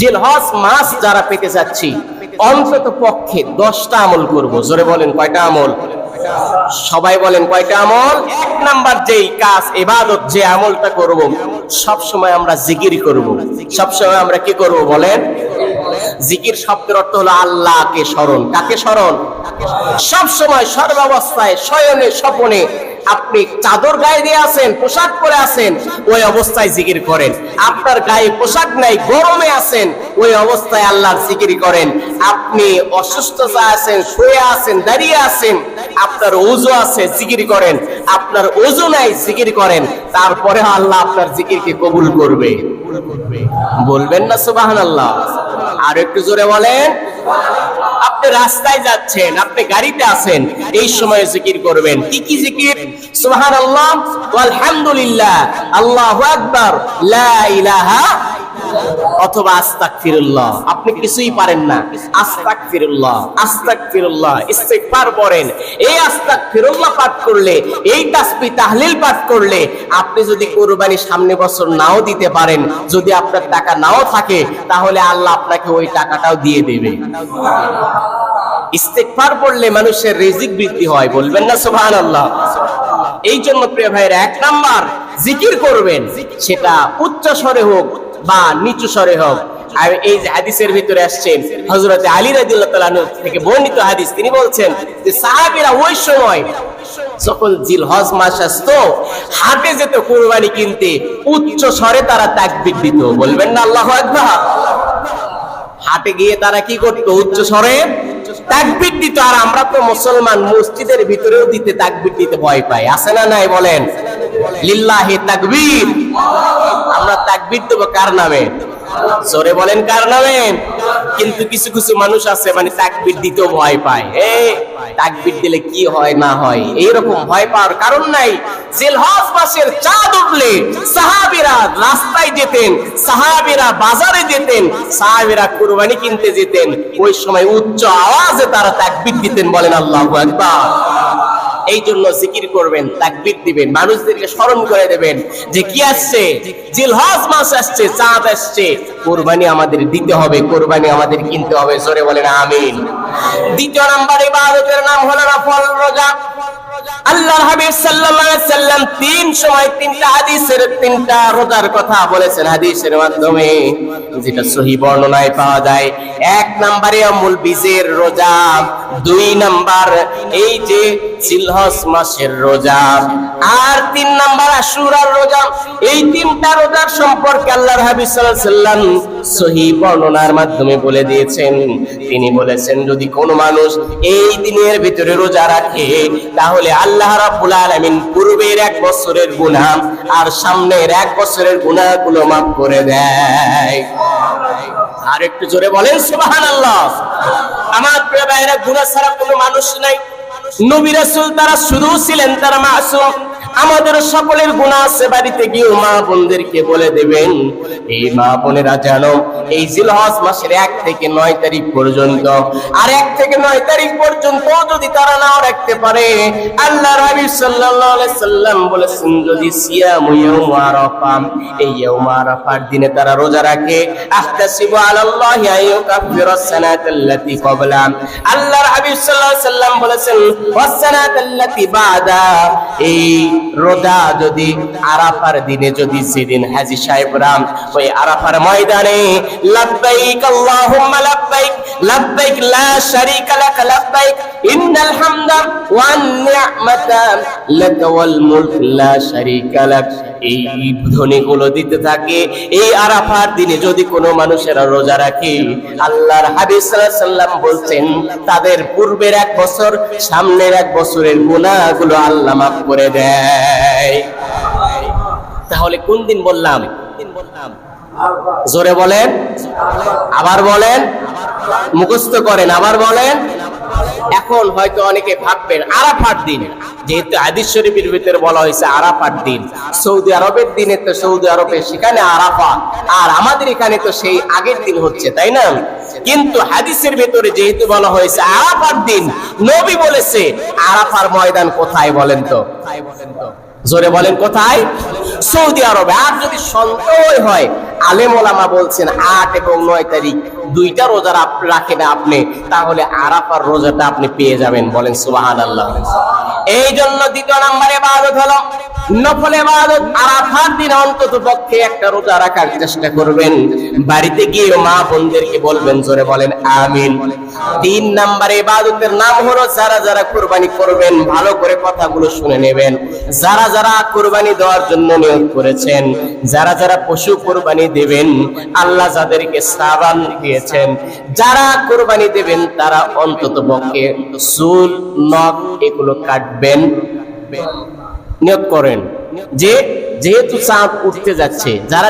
জিলহজ মাস যারা পেতে যাচ্ছি, অন্তত পক্ষে দশটা আমল করব। জোরে বলেন, কয়টা আমল? সবাই বলেন, কয়টা আমল? এক নাম্বার যেই কাজ, এবাদত, যে আমলটা করব সব সময় আমরা জিকির করব। সব সময় আমরা কি করব বলেন? জিকির শব্দের অর্থ হলো আল্লাহকে স্মরণ। কাকে স্মরণ? সব সময় সর্বাবস্থায় শয়নে স্বপনে আপনি চাদর গায়ে দিয়ে আছেন, পোশাক পরে আছেন, ওই অবস্থায় জিকির করেন। আপনার গায়ে পোশাক নাই, গরমে আছেন, ওই অবস্থায় আল্লাহর জিকির করেন। আপনি অসুস্থতা আছেন, শুয়ে আছেন, দাঁড়িয়ে আছেন, আপনার ওজু আছে, জিকির করেন। আপনার ওজু নাই, জিকির করেন। তারপরে আল্লাহ আপনার জিকিরকে কবুল করবে। বলবেন না সুবাহান আল্লাহ আর একটু জোরে বলেন। আপনি রাস্তায় যাচ্ছেন, আপনি গাড়িতে আছেন, এই সময় জিকির করবেন। কি কি জিকির? সুবহানাল্লাহ আলহামদুলিল্লাহ আল্লাহু আকবার, লা ইলাহা অথবা আস্তাক ফিরুল্লাহ আপনি কিছুই পারেন না। আস্তাগফিরুল্লাহ আস্তাগফিরুল্লাহ, ইস্তিগফার পড়েন। এই আস্তাক ফিরুল্লাহ পাঠ করলে, এই তাসবিহ তাহলিল পাঠ করলে আপনি যদি কুরবানি সামনে বছর নাও দিতে পারেন, যদি আপনার টাকা নাও থাকে, তাহলে আল্লাহ আপনাকে ওই টাকাটাও দিয়ে দেবে। ইস্তেকফার পড়লে মানুষের রিজিক বৃদ্ধি হয়, বলবেন না সুবহানাল্লাহ? এই জন্য প্রিয় ভাইয়ের, এক নাম্বার, জিকির করবেন। সেটা উচ্চ স্বরে হোক বা নিচু স্বরে হোক। আর এই যে হাদিসের ভিতরে আসছেন, হযরতে আলী আনহু থেকে বর্ণিত হাদিস, তিনি বলছেন যে সাহাবীরা ওই সময় যখন জিলহজ মাস আসতো হাটে যেত কুরবানি কিনতে উচ্চ স্বরে তারা তাকবীর দিত। বলবেন না আল্লাহু আকবার। হাটে গিয়ে তারা কি করতো? উচ্চ স্বরে তাকবির দিত। আর আমরা তো মুসলমান, মসজিদের ভিতরেও দিতে তাকবির দিতে ভয় পাই। আছে না নাই বলেন? লিল্লাহি তাকবীর। আমরা তাকবির দেব কার নামে? জোরে বলেন কার নামে? কিন্তু কিছু কিছু মানুষ আছে মানে তাকবির দিতেও ভয় পায়। এ, তাকবির দিলে কি হয়, না হয়? এইরকম ভয় পাওয়ার কারণ নাই। জিলহজ মাসের চাঁদ উঠলে সাহাবীরা রাস্তায় যেতেন, সাহাবীরা বাজারে যেতেন, সাহাবীরা কুরবানি কিনতে যেতেন। ওই সময় উচ্চ আওয়াজে তারা তাকবির দিতেন বলেন আল্লাহু আকবার। এই জন্য জিকির করবেন, তাকবির দিবেন, মানুষদেরকে স্মরণ করে দেবেন যে কি আসছে? জিলহজ মাস আসছে, চাঁদ আসছে। কোরবানি আমাদের দিতে হবে, কোরবানি আমাদের কিনতে হবে, জোরে বলেন আমিন। দ্বিতীয় নাম্বার, ইবাদতের নাম হলো নফল রোজা। আল্লাহর হাবিব সাল্লাল্লাহু আলাইহি সাল্লাম তিন সময় তিনটা হাদিসের তিনটা রোজার কথা বলেছেন হাদিসের মাধ্যমে, যেটা সহি বর্ণনায় পাওয়া যায়। এক নম্বরে আমুল বীজের রোজা, দুই নাম্বার এই যে জিলহজ মাসের রোজা, আর তিন নাম্বার আশুরার রোজা। এই তিনটা রোজার সম্পর্কে আল্লাহর হাবিব সাল্লাল্লাহু আলাইহি সাল্লাম সহি বর্ণনার মাধ্যমে বলে দিয়েছেন। তিনি বলেছেন, যদি কোনো মানুষ এই দিনের ভিতরে রোজা রাখে, তাহলে আল্লাহ রাব্বুল আলামিন পূর্বের এক বছরের গুনাহ আর সামনের এক বছরের গুনাহগুলো মাফ করে দেয়। আর একটু জোরে বলেন, সুবহানাল্লাহ। আমার প্রিয় ভাইরা গুনাহ ছাড়া কোনো মানুষ নাই। নবী রাসূল তারা শুধু ছিলেন তারা মাসুম। আমাদের সকলের গুণা আছে, বাড়িতে গিয়ে মা বোনদেরকে বলে দেবেন, এই মা বোনেরা জানো, এই জিলহজ মাসের এক থেকে নয় তারিখ পর্যন্ত, আর এক থেকে নয় তারিখ পর্যন্ত যদি তারা নাও রাখতে পারে আল্লাহ রাবি সাল্লাম বলেছেন, যদি সিয়াম ইয়াউম আরাফা এই ইয়াউম আরাফার দিনে তারা রোজা রাখে, আহতাসিবু আলাল্লাহি আইয়ুকাফিরাস সানাতাল্লাতি ক্বাবলা আল্লাহর হাবিব সাল্লাল্লাহু আলাইহি সাল্লাম বলেছেন, ওয়াস সানাতাল্লাতি বাদা এই রোজা যদি আরাফার দিনে যদি সেদিন হাজি সাহেবরা ওই আরাফার ময়দানে, লাব্বাইক আল্লাহুম্মা লাব্বাইক লাব্বাইক লা শারীকা লাক, লাব্বাইক, ইন্নাল হামদা ওয়ান নি'মাতা মুলক, লা শারীকা লাক। এই ধ্বনিগুলো দিতে থাকে। এই আরাফার দিনে যদি কোনো মানুষেরা রোজা রাখে, আল্লাহর হাবিব সাল্লাম বলছেন, তাদের পূর্বের এক বছর, সামনের এক বছরের গুনাহগুলো আল্লাহ মাফ করে দেয় তাহলে কোন দিন বললাম? জোরে বলেন। আবার বলেন। মুখস্থ করেন, আবার বলেন। এখন হয়তো অনেকে ভাববেন আরাফার দিন। যেহেতু হাদিস শরীফের ভিতরে বলা হয়েছে আরাফার দিন। সৌদি আরবের দিনে তো সৌদি আরবে সেখানে আরাফা, আর আমাদের এখানে তো সেই আগের দিন হচ্ছে, তাই না? কিন্তু হাদিসের ভিতরে যেহেতু বলা হয়েছে আরাফার দিন, নবী বলেছে আরাফার ময়দান কোথায় বলেন তো? জোরে বলেন, কোথায়? সৌদি আরবে। আর যদি সন্দেহ হয়, আলেম ওলামা বলছেন আট এবং নয় তারিখ, দুইটা রোজা রাখ- রাখেন আপনি, তাহলে আরাফার রোজাটা আপনি পেয়ে যাবেন বলেন সুবাহান আল্লাহ এই জন্য দ্বিতীয় নাম্বারে বাদত হলো নফল ইবাদত আরাফার দিন অন্তত পক্ষে একটা রোজা রাখার চেষ্টা করবেন। বাড়িতে গিয়ে মা বোনদেরকে বলবেন, জোরে বলেন, আমিন। তিন নাম হলো যারা যারা কুরবানি ভালো করে কথাগুলো শুনে নেবেন। যারা যারা কুরবানি দেওয়ার জন্য নিয়োগ করেছেন, যারা যারা পশু কুরবানি দেবেন, আল্লাহ যাদেরকে সাবান দিয়েছেন, যারা কুরবানি দেবেন, তারা অন্তত পক্ষে চুল নখ, এগুলো কাটবেন। নিয়োগ করেন। যে যেহেতু চাঁদ উঠতে যাচ্ছে, যারা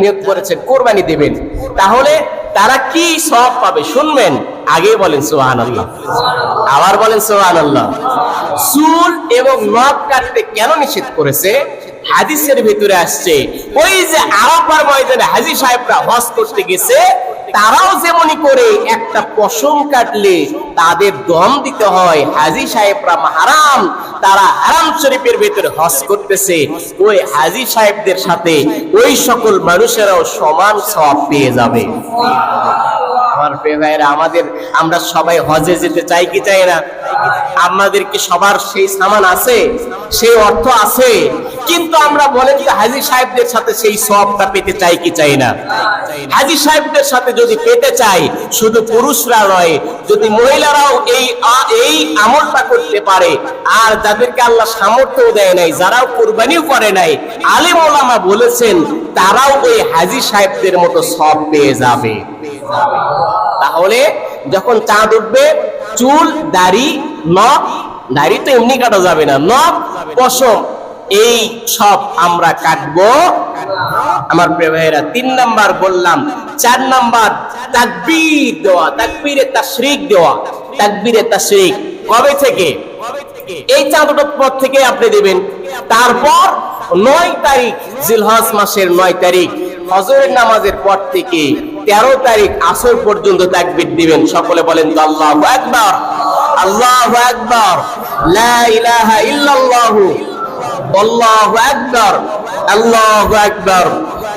নিয়োগ করেছেন কোরবানি দেবেন, তাহলে তারা কি সব পাবে? শুনবেন আগে বলেন সোহান আল্লাহ আবার বলেন সোহান আল্লাহ চুল এবং নখ কাটতে কেন নিষেধ করেছে? হাদিসের ভিতরে আসছে, ওই যে আরাফার ময়দানে হাজি সাহেবরা হজ করতে গেছে তারাও যেমনই করে, একটা পশম কাটলে তাদের দম দিতে হয়। হাজি সাহেবরা হারাম তারা হারাম শরীফের ভিতরে হজ করতেছে। ওই হাজি সাহেবদের সাথে ওই সকল মানুষেরাও সমান সব পেয়ে যাবে। আমাদের, আমরা সবাই হজে যেতে চাই কি চাই না? আমাদের কি সবার সেই সামান আছে? সেই অর্থ আছে? কিন্তু আমরা বলে যে হাজি সাহেবদের সাথে সেই সবটা পেতে চাই কি চাই না? হাজি সাহেবদের সাথে যদি পেতে চাই, শুধু পুরুষরা নয়, যদি মহিলারাও এই এই আমলটা করতে পারে, আর যাদেরকে আল্লাহ সামর্থ্য দেয় নাই, যারাও কোরবানিও করে নাই, আলেম ওলামা বলেছেন, তারাও ওই হাজি সাহেবদের মতো সব পেয়ে যাবে। তাহলে যখন চাঁদ উঠবে, চুল, দাড়ি, নখ দাড়ি তো এমনি কাটা যাবে না, নখ, পশম এই সব আমরা কাটবো। আমার প্রিয় তিন নাম্বার বললাম, চার নাম্বার তাকবীর দেওয়া, তাকবীরে তাশরিক দেওয়া, তাকবীরে তাশরিক। কবে থেকে? এই চাঁদ ওঠার পর থেকে আপনি দেবেন। তারপর নয় তারিখ, জিলহজ মাসের নয় তারিখ ফজরের নামাজের পর থেকে তেরো তারিখ আসর পর্যন্ত তাকবীর দিবেন। সকলে বলেন তো আল্লাহ একবার আল্লাহ একবার লা ইলাহা ইল্লাল্লাহু। আল্লাহু আকবার আল্লাহু আকবার।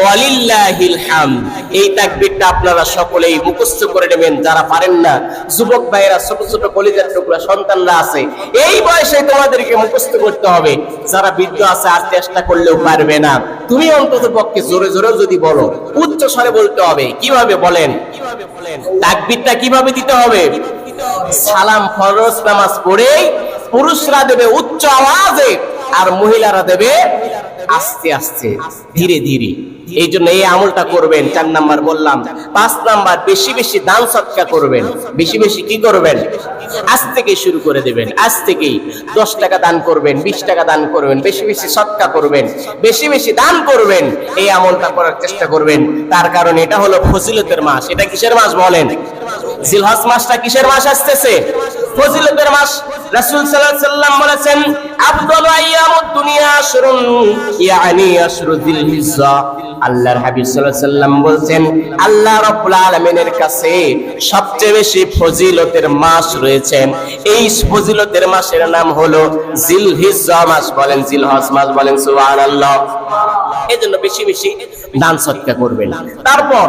ওয়ালিল্লাহিল হামদ এই তাকবীরটা আপনারা সকলেই মুখস্থ করে নেবেন, যারা পারেন না। যুবক ভাইয়েরা, ছোট ছোট কলিজার টুকরা, সন্তানরা আছে, এই বয়সে তোমাদেরকে মুখস্থ করতে হবে। যারা বৃদ্ধ আছে, আর চেষ্টা করলেও পারবে না। তুমি অন্তত পক্ষে জোরে জোরে যদি বলো, উচ্চ স্বরে বলতে হবে। কীভাবে বলেন? তাকবীরটা কীভাবে দিতে হবে? সালাম ফরজ নামাজ পড়েই পুরুষরা দেবে উচ্চ আওয়াজে। আর মহিলারা দেবে আস্তে আস্তে, ধীরে ধীরে। এই জন্য এই আমলটা করবেন, চার নাম্বার বললাম। পাঁচ নাম্বার, বেশি বেশি দান সৎকা করবেন। বেশি বেশি কি করবেন? আজ থেকে শুরু করে দেবেন। আজ থেকেই দশ টাকা দান করবেন, বিশ টাকা দান করবেন, বেশি বেশি সৎকা করবেন, বেশি বেশি দান করবেন। এই আমলটা করার চেষ্টা করবেন। তার কারণ এটা হলো ফজিলতের মাস। এটা কিসের মাস বলেন? জিলহজ মাসটা কিসের মাস আসতেছে? ফজিলতের মাস। রাসূল সাল্লাল্লাহু আলাইহি সাল্লাম বলেছেন, আফদালু আইয়ামুদ দুনিয়া আশরুন ইয়ানি আশরু যিলহিজ্জা। আল্লাহর হাবিব সাল্লাল্লাহু আলাইহি সাল্লাম বলেন আল্লাহ রাব্বুল আলামিনের কাছে সবচেয়ে বেশি ফজিলতের মাস রয়েছেন এই ফজিলতের মাসের নাম হলো জিলহিজ্জা মাস বলেন জিলহজ মাস বলেন, সুবহানাল্লাহ। এজন্য বেশি বেশি দান সৎকা করবেন। তারপর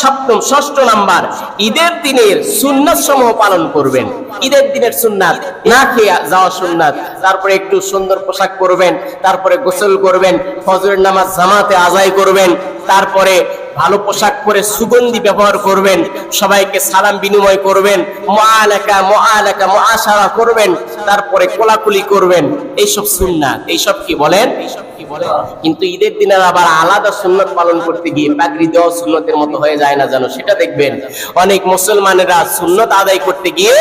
সপ্তম, ষষ্ঠ নাম্বার, ঈদের দিনের সুন্নাত সমূহ পালন করবেন। ঈদের দিনের সুন্নাত, না খেয়ে যাওয়া সুন্নাত, তারপরে একটু সুন্দর পোশাক করবেন তারপরে গোসল করবেন, ফজরের নামাজ জামাতে আজাই করবেন, তারপরে ভালো পোশাক পরে সুগন্ধি ব্যবহার করবেন, সবাইকে সালাম বিনিময় করবেন মুআলাকা মুআলাকা মুআশারা করবেন, তারপরে কোলাকুলি করবেন। এইসব সুন্নাত, এইসব কি বলেন? কিন্তু ঈদের দিনে আবার আলাদা সুন্নত পালন করতে গিয়ে পাগড়ি দেওয়া সুন্নতের মতো হয়ে যায় না জানো সেটা দেখবেন। অনেক মুসলমানেরা সুন্নত আদায় করতে গিয়ে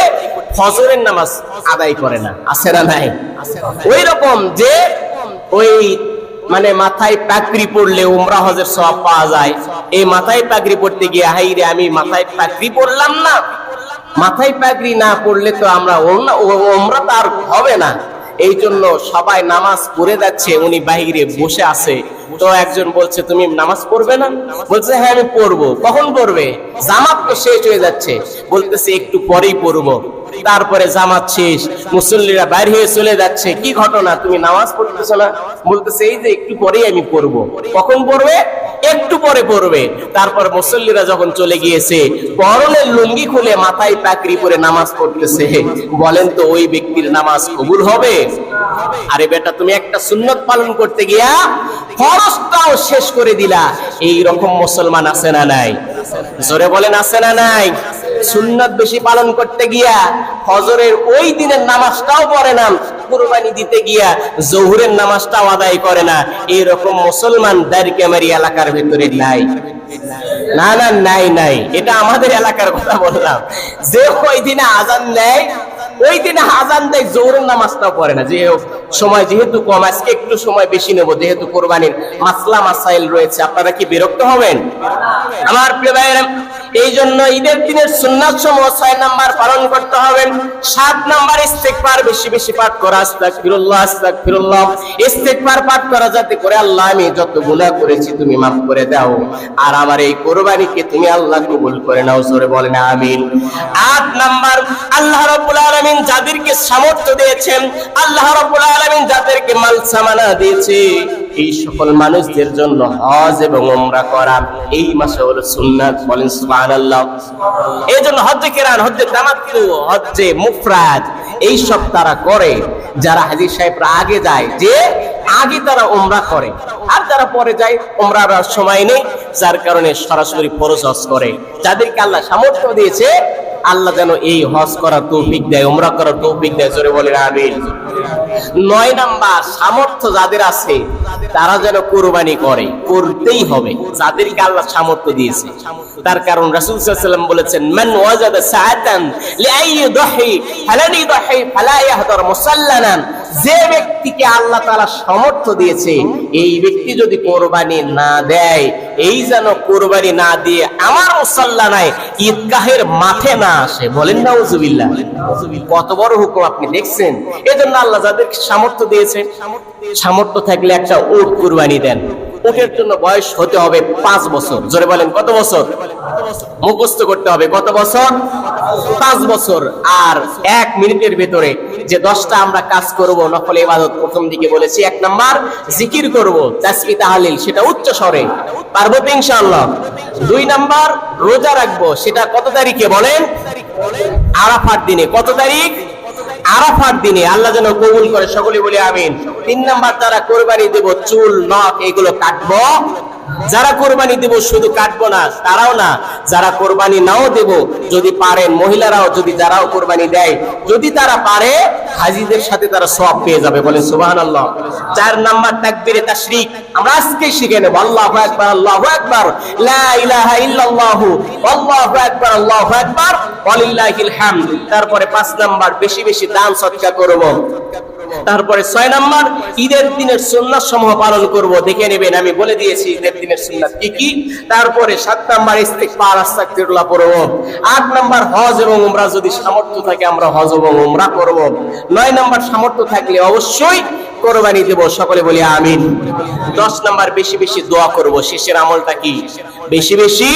ফজরের নামাজ আদায় করে না, আছে না নাই? ওই রকম যে ওই মানে মাথায় পাকড়ি পড়লে উমরা হজের সব পাওয়া যায় এই মাথায় পাগড়ি পড়তে গিয়ে হাই রে, আমি মাথায় পাগড়ি পড়লাম না। মাথায় পাগড়ি না পড়লে তো আমরা ওমরা- আর হবে না। এই জন্য সবাই নামাজ পড়ে যাচ্ছে, উনি বাহিরে বসে আছে। তো একজন বলছে, তুমি নামাজ পড়বে না? বলছে হ্যাঁ আমি পড়ব। কখন পড়বে? জামাত তো শেষ হয়ে যাচ্ছে। বলতেছে, একটু পরেই পড়ব। তারপরে জামাত শেষ। মুসল্লিরা বাইরে হয়ে চলে যাচ্ছে, কি ঘটনা? তুমি নামাজ পড়তেছো না? বলতেছে, এই যে একটু পরেই আমি পড়ব। কখন পড়বে? একটু পরে পড়বে। তারপর মুসল্লিরা যখন চলে গিয়েছে পরনের লুঙ্গি খুলে মাথায় পাকড়ি পরে নামাজ পড়তেছে। বলেন তো, ওই ব্যক্তির নামাজ কবুল হবে? আরে বেটা, তুমি একটা সুন্নত পালন করতে গিয়া ফরজটাও শেষ করে দিলা। এই রকম মুসলমান আছে না নাই? জোরে বলেন, আছে না নাই? সুন্নত বেশি পালন করতে গিয়া ফজরের ওই দিনের নামাজটাও পড়ে না। কুরবানি দিতে গিয়া জহুরের নামাজটাও আদায় করে না। এইরকম মুসলমান দারিকামারি এলাকার ভিতরে নাই। না না, নাই নাই। এটা আমাদের এলাকার কথা বললাম। যে ওই দিনে আজান নেয় ওই দিনে আজান দেয় জোরের নামাজটাও পড়ে না। যে সময় যেহেতু কম, আজকে একটু সময় বেশি নেব, যেহেতু কোরবানির মাসলা, মাসাইল রয়েছে। আপনারা কি বিরক্ত হবেন? আমার প্রিয় ভাইয়েরা এই জন্য ঈদের দিনের সুন্নাত সমূহ ছয় নাম্বার পালন করতে হবে। সাত নাম্বার ইস্তেকবার, বেশি বেশি পাঠ করা, আস্তাগফিরুল্লাহ আস্তাগফিরুল্লাহ। ইস্তেকবার পাঠ করা যাতে করে আল্লাহ আমি যত গুনাহ করেছি তুমি মাফ করে দাও। আর আমার এই কোরবানিকে তুমি আল্লাহ কবুল করে নাও, জোরে বলেন, আমিন। আট নাম্বার, আল্লাহ রাব্বুল আলামিন যাদেরকে সামর্থ্য দিয়েছেন, আল্লাহ রাব্বুল আলামিন যাদেরকে মাল সামানা দিয়েছে এই সকল মানুষদের জন্য হজ এবং ওমরা করা এই মাসে হলো সুন্নাত, বলেন সুবহানাল্লাহ। এই জন্য হজ্জে কেরান, হজ্জে তামাত্তু হজ্জে মুফরাদ, এই সব তারা করে। যারা হাজির সাহেবরা আগে যায়, যে আগে তারা ওমরা করে। আর যারা পরে যায় ওমরার সময় নেই, যার কারণে সরাসরি ফরজ হজ করে। যাদেরকে আল্লাহ সামর্থ্য দিয়েছে আল্লাহ যেন এই হজ করার তৌফিক দেয় ওমরা করার তৌফিক দেয়, জোরে বলে আমিন। নয় নাম্বার, সামর্থ্য যাদের আছে, তারা যেন কোরবানি করে, করতেই হবে, যাদেরকে আল্লাহ সামর্থ্য দিয়েছে। তার কারণ রাসূল সাল্লাল্লাহু আলাইহি ওয়াসাল্লাম বলেছেন, মান ওয়াজাদা সাআতান লিআই ইউদহি ফালান ফালা ইয়াহদার মুসাল্লানান যে ব্যক্তিকে আল্লাহ তালা সামর্থ্য দিয়েছে, এই ব্যক্তি যদি কোরবানি না দেয়, এই যেন কোরবানি না দিয়ে আমার মুসাল্লা নাই, ঈদগাহের মাঠে না আসে। বলেন না উজুবিল্লা কত বড় হুকুম আপনি দেখছেন? এজন্য আল্লাহ যাদের সামর্থ্য দিয়েছে, সামর্থ্য থাকলে একটা উট কোরবানি দেন। উটের জন্য বয়স হতে হবে পাঁচ বছর। জোরে বলেন, কত বছর? মুখস্থ করতে হবে, কত বছর? পাঁচ বছর। আর এক মিনিটের ভেতরে যে দশটা আমরা কাজ করব নকল ইবাদত প্রথম দিকে বলেছি, এক নাম্বার জিকির করব, তাসবি তাহলিল, সেটা উচ্চ স্বরে। পারব ইনশাআল্লাহ? দুই নাম্বার রোজা রাখব, সেটা কত তারিখে বলেন? আরাফার দিনে। কত তারিখ? আরাফার দিনে আল্লাহ যেন কবুল করে সকলে বলি আমিন। তিন নাম্বার তারা কোরবানি দেব, চুল, নখ, এগুলো কাটবো। যারা কোরবানি দেব শুধু কাটবো না, তারাও না। যারা কোরবানি নাও দেব, যদি পারেন মহিলারাও, যদি যারাও কোরবানি দেয়, যদি তারা পারে, হাজিদের সাথে তারা সব পেয়ে যাবে। বলেন সুবাহান আল্লাহ চার নাম্বার তাকবিরে তাশরিক, আমরা আজকে শিখে নেব। আল্লাহু আকবার, আল্লাহু হামদ। তারপরে পাঁচ নাম্বার, বেশি বেশি দান সৎকার করব। তারপরে ছয় নাম্বার, ঈদের দিনের সুন্নাত সমূহ পালন করব। দেখে নেবেন, আমি বলে দিয়েছি ঈদের দিনের সুন্নাত কি কি। তারপরে সাত নাম্বার, ইস্তেগফার তিরলা পড়ব। আট নম্বর, হজ এবং উমরা, যদি সামর্থ্য থাকে আমরা হজ এবং উমরা করব। নয় নম্বর, সামর্থ্য থাকলে অবশ্যই কোরবানি দেব, সকলে বলি আমিন। দশ নাম্বার, বেশি বেশি দোয়া করব। শেষের আমলটা কি? বেশি বেশি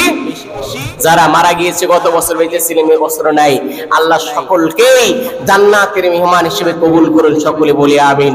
যারা মারা গিয়েছে, গত বছর বেঁচে ছিলেন, এ বছর নাই। আল্লাহ সকলকেই জান্নাতের মেহমান হিসেবে কবুল করুন, সকলে বলি আমিন।